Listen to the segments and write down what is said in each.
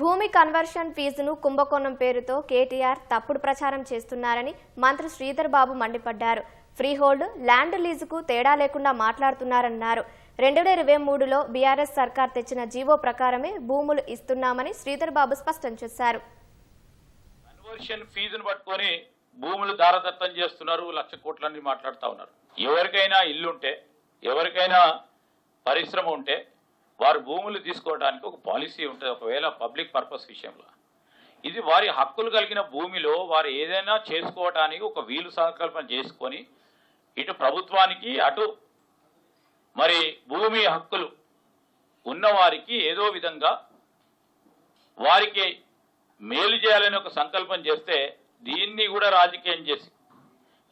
భూమి కన్వర్షన్ ఫీజును కుంభకోణం పేరుతో కేటీఆర్ తప్పుడు ప్రచారం చేస్తున్నారని మంత్రి శ్రీధర్ బాబు మండిపడ్డారు. ఫ్రీహోల్డ్ ల్యాండ్ లీజుకు తేడా లేకుండా మాట్లాడుతున్నారన్నారు. రెండు వేల ఇరవై మూడులో బీఆర్ఎస్ సర్కార్ తెచ్చిన జీవో ప్రకారమే భూములు ఇస్తున్నామని శ్రీధర్ బాబు స్పష్టం చేశారు. కన్వర్షన్ ఫీజును పట్టుకొని భూములు దారదత్తం చేస్తున్నారు లక్ష కోట్లని మాట్లాడుతూ ఉన్నారు. ఎవరికైనా ఇల్లుంటే ఎవరికైనా పరిశ్రమ ఉంటే వారు భూములు తీసుకోవడానికి ఒక పాలసీ ఉంటుంది ఒకవేళ పబ్లిక్ పర్పస్ విషయంలో. ఇది వారి హక్కులు కలిగిన భూమిలో వారు ఏదైనా చేసుకోవటానికి ఒక వీలు సంకల్పన చేసుకొని ఇటు ప్రభుత్వానికి అటు మరి భూమి హక్కులు ఉన్నవారికి ఏదో విధంగా వారికి మేలు చేయాలని ఒక సంకల్పం చేస్తే దీన్ని కూడా రాజకీయం చేసి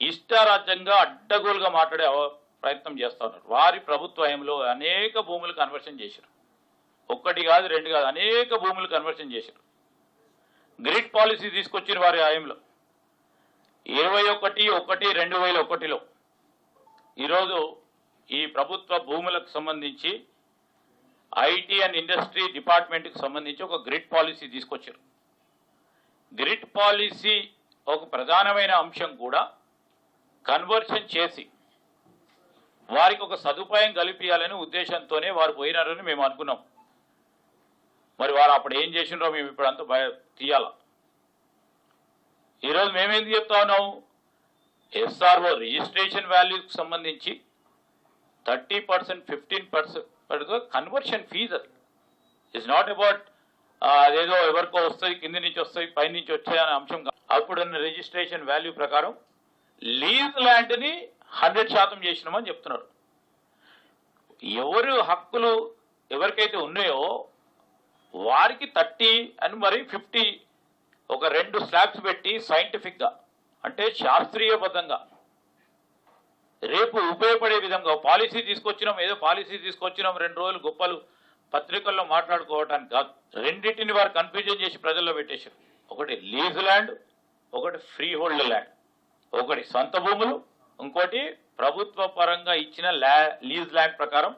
ఇష్టారాజ్యంగా అడ్డగోలుగా మాట్లాడే ప్రయత్నం చేస్తూ ఉన్నారు వారి ప్రభుత్వంలో అనేక భూములు కన్వర్షన్ చేశారు. ఒక్కటి కాదు రెండు కాదు అనేక భూములు కన్వర్షన్ చేశారు. గ్రిడ్ పాలసీ తీసుకొచ్చిన వారి హయాంలో ఇరవై ఒకటి ఒకటి రెండు వేల ఒకటిలో ఈరోజు ఈ ప్రభుత్వ భూములకు సంబంధించి ఐటీ అండ్ ఇండస్ట్రీ డిపార్ట్మెంట్కి సంబంధించి ఒక గ్రిడ్ పాలసీ తీసుకొచ్చారు. గ్రిడ్ పాలసీ ఒక ప్రధానమైన అంశం కూడా కన్వర్షన్ చేసి వారికి ఒక సదుపాయం కల్పించాలనే ఉద్దేశంతోనే వారు పోయినారని మేము అనుకున్నాం. మరి వారు అప్పుడు ఏం చేసినారో మేము ఇప్పుడు అంతా భయ తీయాల? ఈరోజు మేమేంది చెప్తా ఉన్నాం? ఎస్ఆర్ఓ రిజిస్ట్రేషన్ వాల్యూకి సంబంధించి thirty percent fifteen percent conversion fee అది. ఇట్స్ నాట్ అబౌట్ అదేదో ఎవరికో వస్తాయి కింది నుంచి వస్తాయి పైనుంచి వచ్చాయి అనే అంశం అప్పుడున్న రిజిస్ట్రేషన్ వాల్యూ ప్రకారం లీజ్ ల్యాండ్ని హండ్రెడ్ శాతం చేసినామని చెప్తున్నారు. ఎవరు హక్కులు ఎవరికైతే ఉన్నాయో వారికి థర్టీ అని మరి ఫిఫ్టీ ఒక రెండు స్లాబ్స్ పెట్టి సైంటిఫిక్గా అంటే శాస్త్రీయబద్ధంగా రేపు ఉపయోగపడే విధంగా పాలసీ తీసుకొచ్చినాం ఏదో పాలసీ తీసుకొచ్చినాం రెండు రోజులు గొప్పలు పత్రికల్లో మాట్లాడుకోవటానికి కాదు. రెండింటిని వారు కన్ఫ్యూజన్ చేసి ప్రజల్లో పెట్టేశారు. ఒకటి లీజ్ ల్యాండ్ ఒకటి ఫ్రీ హోల్డ్ ల్యాండ్. ఒకటి సొంత భూములు ఇంకోటి ప్రభుత్వ పరంగా ఇచ్చిన ల్యా లీజ్ ల్యాండ్ ప్రకారం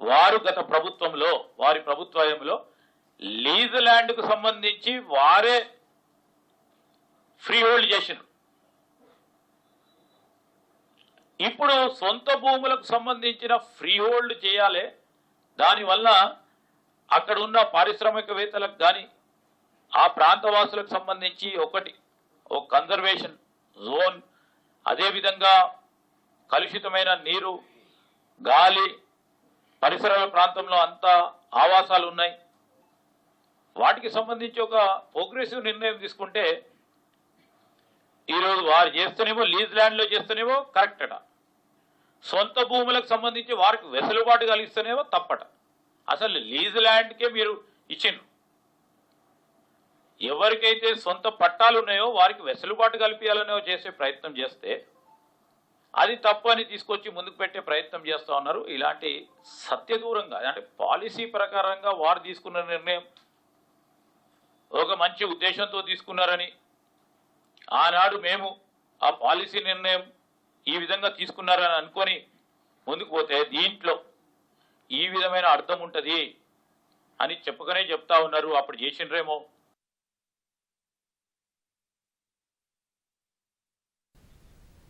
వారు గత ప్రభుత్వంలో వారి ప్రభుత్వంలో లీజ్ ల్యాండ్కు సంబంధించి వారే ఫ్రీ హోల్డ్ చేసినారు ఇప్పుడు సొంత భూములకు సంబంధించిన ఫ్రీ హోల్డ్ చేయాలి దానివల్ల అక్కడ ఉన్న పారిశ్రామికవేత్తలకు కానీ ఆ ప్రాంతవాసులకు సంబంధించి ఒకటి ఒక కన్జర్వేషన్ జోన్ అదేవిధంగా కలుషితమైన నీరు గాలి పరిసరాల ప్రాంతంలో అంతా ఆవాసాలు ఉన్నాయి. వాటికి సంబంధించి ఒక ప్రోగ్రెసివ్ నిర్ణయం తీసుకుంటే ఈరోజు వారు చేస్తేనేమో లీజ్ ల్యాండ్లో చేస్తేనేమో కరెక్ట్ అట. సొంత భూములకు సంబంధించి వారికి వెసులుబాటు కలిగిస్తేనేమో తప్పట. అసలు లీజ్ ల్యాండ్కే మీరు ఇచ్చిండ్రు. ఎవరికైతే సొంత పట్టాలు ఉన్నాయో వారికి వెసులుబాటు కల్పించాలనో చేసే ప్రయత్నం చేస్తే అది తప్పు అని తీసుకొచ్చి ముందుకు పెట్టే ప్రయత్నం చేస్తూ ఉన్నారు. ఇలాంటి సత్యదూరంగా అంటే పాలసీ ప్రకారంగా వారు తీసుకున్న నిర్ణయం ఒక మంచి ఉద్దేశంతో తీసుకున్నారని ఆనాడు మేము ఆ పాలసీ నిర్ణయం ఈ విధంగా తీసుకున్నారని అనుకొని ముందుకు పోతే దీంట్లో ఈ విధమైన అర్థం ఉంటుంది అని చెప్పకనే చెప్తా ఉన్నారు. అప్పుడు చేసిండ్రేమో